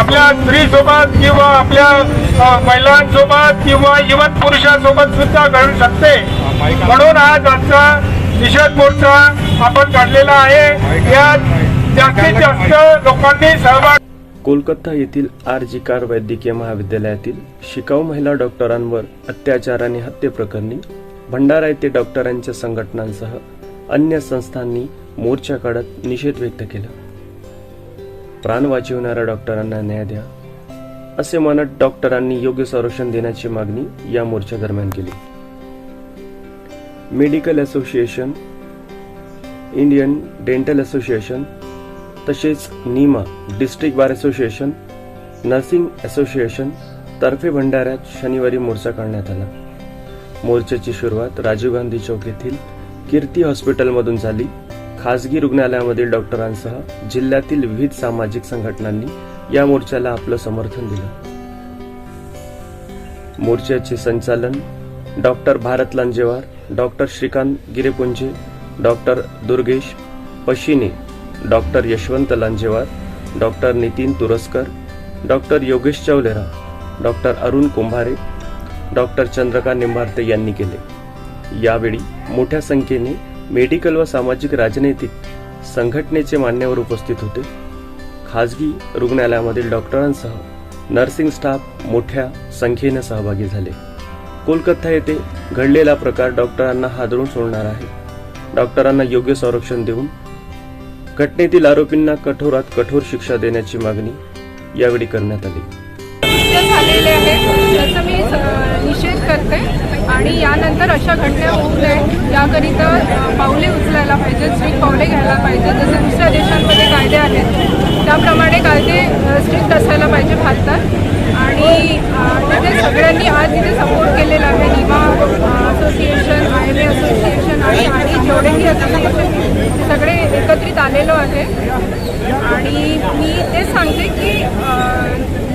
आपल्या स्त्रीसोबत किंवा आपल्या महिलांसोबत किंवा इवन पुरुषांसोबत सुद्धा घडू शकते. म्हणून आज आजचा निषेध मोर्चा आपण काढलेला आहे. यात जास्तीत जास्त लोकांनी सहभाग कोलकाता येथील आर जी कार वैद्यकीय महाविद्यालयातील शिकाऊ महिला डॉक्टरांवर अत्याचार आणि हत्येप्रकरणी भंडारा येथे डॉक्टरांच्या संघटनांसह अन्य संस्थांनी मोर्चा काढत निषेध व्यक्त केला. प्राण वाचविणाऱ्या डॉक्टरांना न्याय द्या. असे म्हणत डॉक्टरांनी योग्य संरक्षण देण्याची मागणी या मोर्चा दरम्यान केली. Medical association Indian dental association तसेच NIMA district bar association nursing association तर्फे भंडाऱ्यात शनिवारी मोर्चा काढण्यात आला. मोर्चाची सुरुवात राजीव गांधी चौक येथील कीर्ती हॉस्पिटलमधून झाली. खासगी रुग्णालयामधील डॉक्टरांसह जिल्ह्यातील विविध सामाजिक संघटनांनी या मोर्चाला आपलं समर्थन दिलं. मोर्चाचे संचालन doctor Bharat Lanjewar doctor Shrikant Girepunje doctor Durgesh Pashine doctor Yashwant Lanjewar doctor Nitin Turaskar doctor Yogesh Chaulera doctor Arun Kumbhare doctor Chandrakant Nimbharte यांनी केले. यावेळी मोठ्या संख्येने मेडिकल व सामाजिक राजनैतिक संघटनेचे मान्यवर उपस्थित होते. खाजगी रुग्णालयामधील डॉक्टरांसह नर्सिंग स्टाफ मोठ्या संख्येने सहभागी झाले. कोलकाता येथे घडलेला प्रकार डॉक्टरांना हादरून सोडणार आहे. डॉक्टरांना योग्य संरक्षण देऊन घटनेतील आरोपींना कठोरात कठोर शिक्षा देण्याची मागणी यावेळी करण्यात आली. झालेले आहे त्याचा मी स- निषेध करते. आणि यानंतर अशा घटना होऊ नये. याकरिता पावले उचलायला पाहिजेत स्ट्रिक्ट पावले घ्यायला पाहिजे जसे दुसऱ्या देशांमध्ये कायदे आहेत त्याप्रमाणे कायदे स्ट्रिक्ट असायला पाहिजे भारतात. आणि तिथे सगळ्यांनी आज तिथे सपोर्ट केलेला आहे. NIMA association I M A association आणि आणि जेवढेही असोसिएशन एकत्रित आलेलो आहे. आणि मी तेच सांगते की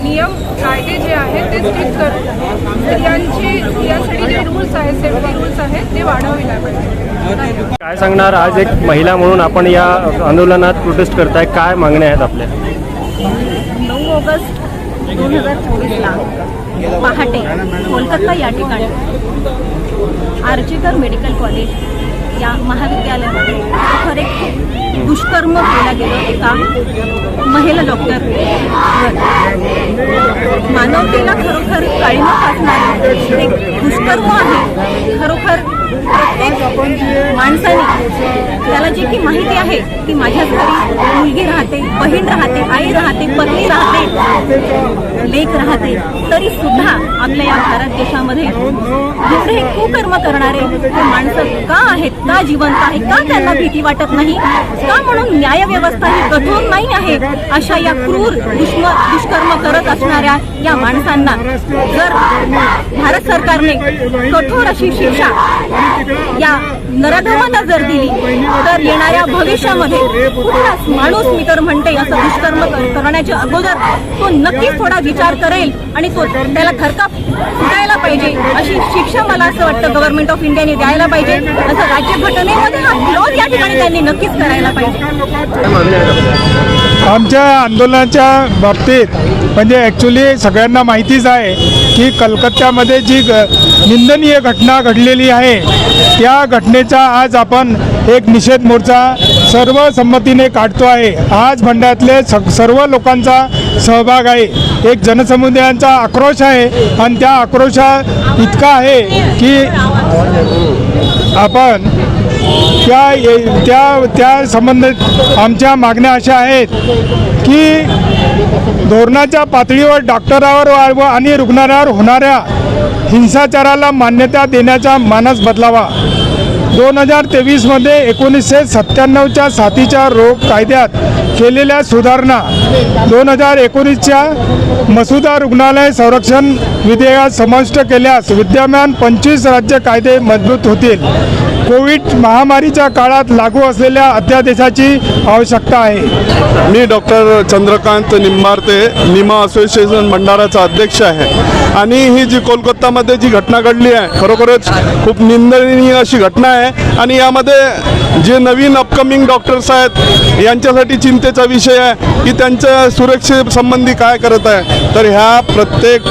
नियम कायदे जे आहेत ते स्ट्रिक्ट करून स्त्रियांची स्त्रियांसाठी जे रूल्स आहेत सेफ्टी रूल्स आहेत ते वाढवले पाहिजे. काय सांगणार? आज एक महिला म्हणून आपण या आंदोलनात प्रोटेस्ट करताय. काय मागण्या आहेत आपल्या? नऊ ऑगस्ट दोन हजार चोवीसला पहाटे कोलकाता या ठिकाणी आर्जिकर मेडिकल कॉलेज या महाविद्यालयामध्ये खरे दुष्कर्म केला गेलं एका महिला डॉक्टर मानवतेला खरोखर काळीमा फासणारे एक दुष्कर्म आहे. खरोखर प्रत्येक माणसाने त्याला जी की माहिती आहे की माझ्या घरी मुलगी राहते बहीण राहते आई राहते पत्नी राहते. लेख राहते तरी सुद्धा आपल्या या भारत देशामध्ये एवढे कुकर्म करणारे माणसं का आहेत का जिवंत आहे का त्यांना भीती वाटत नाही का म्हणून न्यायव्यवस्था ही कठोर नाही आहे अशा या क्रूर दुष्म दुष्कर्म करत असणाऱ्या या माणसांना जर भारत सरकारने कठोर अशी शिक्षा या नराधमांना जर दिली तर येणाऱ्या भविष्यामध्ये कुठलाच माणूस मी तर म्हणते असं दुष्कर्म करण्याच्या अगोदर तो नक्कीच थोडा विचार करेल आणि तो त्याला थरकाप फुटायला पाहिजे. अशी शिक्षा मला असं वाटतं गव्हर्नमेंट ऑफ इंडियाने द्यायला पाहिजे. असं राज्यघटनेमध्ये हा विरोध या ठिकाणी त्यांनी नक्कीच करायला पाहिजे. आमच्या आंदोलनाच्या बाबतीत म्हणजे ॲक्च्युली सगळ्यांना माहितीच आहे की कलकत्त्यामध्ये जी ग निंदनीय घटना घडलेली आहे त्या घटनेचा आज आपण एक निषेध मोर्चा सर्व संमतीने काढतो आहे. आज भंडाऱ्यातले स सर्व लोकांचा सहभाग आहे. एक जनसमुदायांचा आक्रोश आहे आणि त्या आक्रोशा इतका आहे की आपण त्या ये- त्या त्या संबंधित आमच्या मागण्या अशा आहेत की धोरणाच्या पातळीवर डॉक्टरावर व आणि रुग्णालयावर होणाऱ्या हिंसाचाराला मान्यता देण्याचा मानस बदलावा. दोन हजार तेवीसमध्ये एकोणीसशे सत्त्याण्णवच्या साथीच्या रोग कायद्यात केलेल्या सुधारणा दोन हजार एकोणीसच्या मसुदा रुग्णालय संरक्षण विधेयकात समाविष्ट केल्यास विद्यमान पंचवीस राज्य कायदे मजबूत होतील. कोविड महामारीच्या काळात लागू असलेल्या अध्यादेशाची आवश्यकता आहे. मी डॉक्टर चंद्रकांत निंबारते निमा असोसिएशन भंडाराचा अध्यक्ष आहे. आणि ही जी कोलकातामध्ये जी घटना घडली आहे खरोखरच खूप निंदनीय अशी घटना आहे. आणि यामध्ये जे नवीन अपकमिंग डॉक्टर्स आहेत यांच्यासाठी चिंतेचा विषय आहे की त्यांच्या सुरक्षेसंबंधी काय करत आहे. तर ह्या प्रत्येक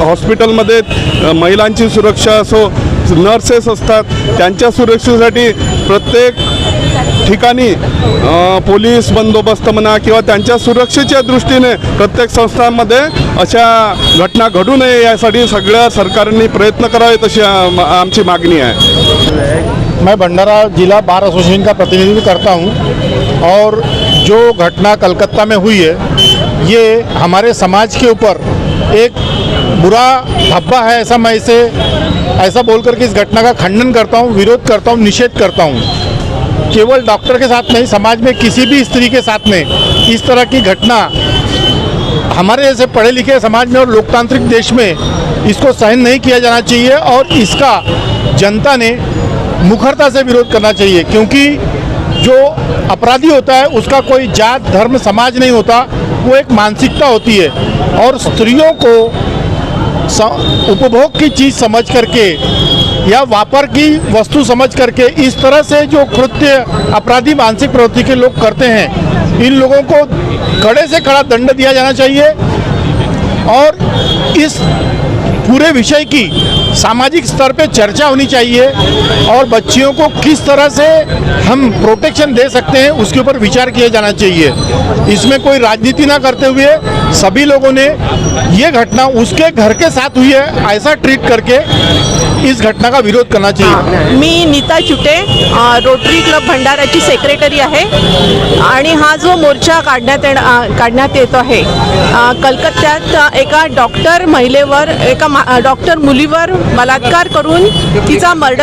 हॉस्पिटलमध्ये महिलांची सुरक्षा असो नर्सेस असतात त्यांच्या सुरक्षेसाठी प्रत्येक ठिकाणी पोलीस बंदोबस्त म्हणा किंवा त्यांच्या सुरक्षेच्या दृष्टीने प्रत्येक संस्थांमध्ये अशा घटना घडू नये यासाठी सगळ्या सरकारने प्रयत्न करावेत अशी आमची मागणी आहे. मैं भंडारा जिला बार एसोसिएशन का प्रतिनिधित्व करता हूं और जो घटना कलकत्ता में हुई है ये हमारे समाज के ऊपर एक बुरा धब्बा है ऐसा मैं इसे, ऐसा बोल करके इस घटना का खंडन करता हूँ, विरोध करता हूँ, निषेध करता हूँ। केवल डॉक्टर के साथ नहीं, समाज में किसी भी स्त्री के साथ में इस तरह की घटना हमारे जैसे पढ़े लिखे समाज में और लोकतांत्रिक देश में इसको सहन नहीं किया जाना चाहिए और इसका जनता ने मुखरता से विरोध करना चाहिए, क्योंकि जो अपराधी होता है, उसका कोई जात, धर्म, समाज नहीं होता, वो एक मानसिकता होती है और स्त्रियों को उपभोग की चीज़ समझ करके या वापर की वस्तु समझ करके इस तरह से जो कृत्य, अपराधी मानसिक प्रवृत्ति के लोग करते हैं, इन लोगों को कड़े से कड़ा दंड दिया जाना चाहिए। और इस पूरे विषय की सामाजिक स्तर पे चर्चा होनी चाहिए और बच्चियों को किस तरह से हम प्रोटेक्शन दे सकते हैं उसके ऊपर विचार किया जाना चाहिए। इसमें कोई राजनीति ना करते हुए सभी लोगों ने ये घटना उसके घर के साथ हुई है ऐसा ट्रीट करके इस घटना का विरोध करना चाहिए। मी नीता चुटे रोटरी क्लब भंडाराची सेक्रेटरी आहे आणि हा जो मोर्चा काढण्यात येण काढण्यात येतो आहे कलकत्त्यात एका डॉक्टर महिलेवर एका मा- डॉक्टर मुलीवर बलात्कार करून तिचा मर्डर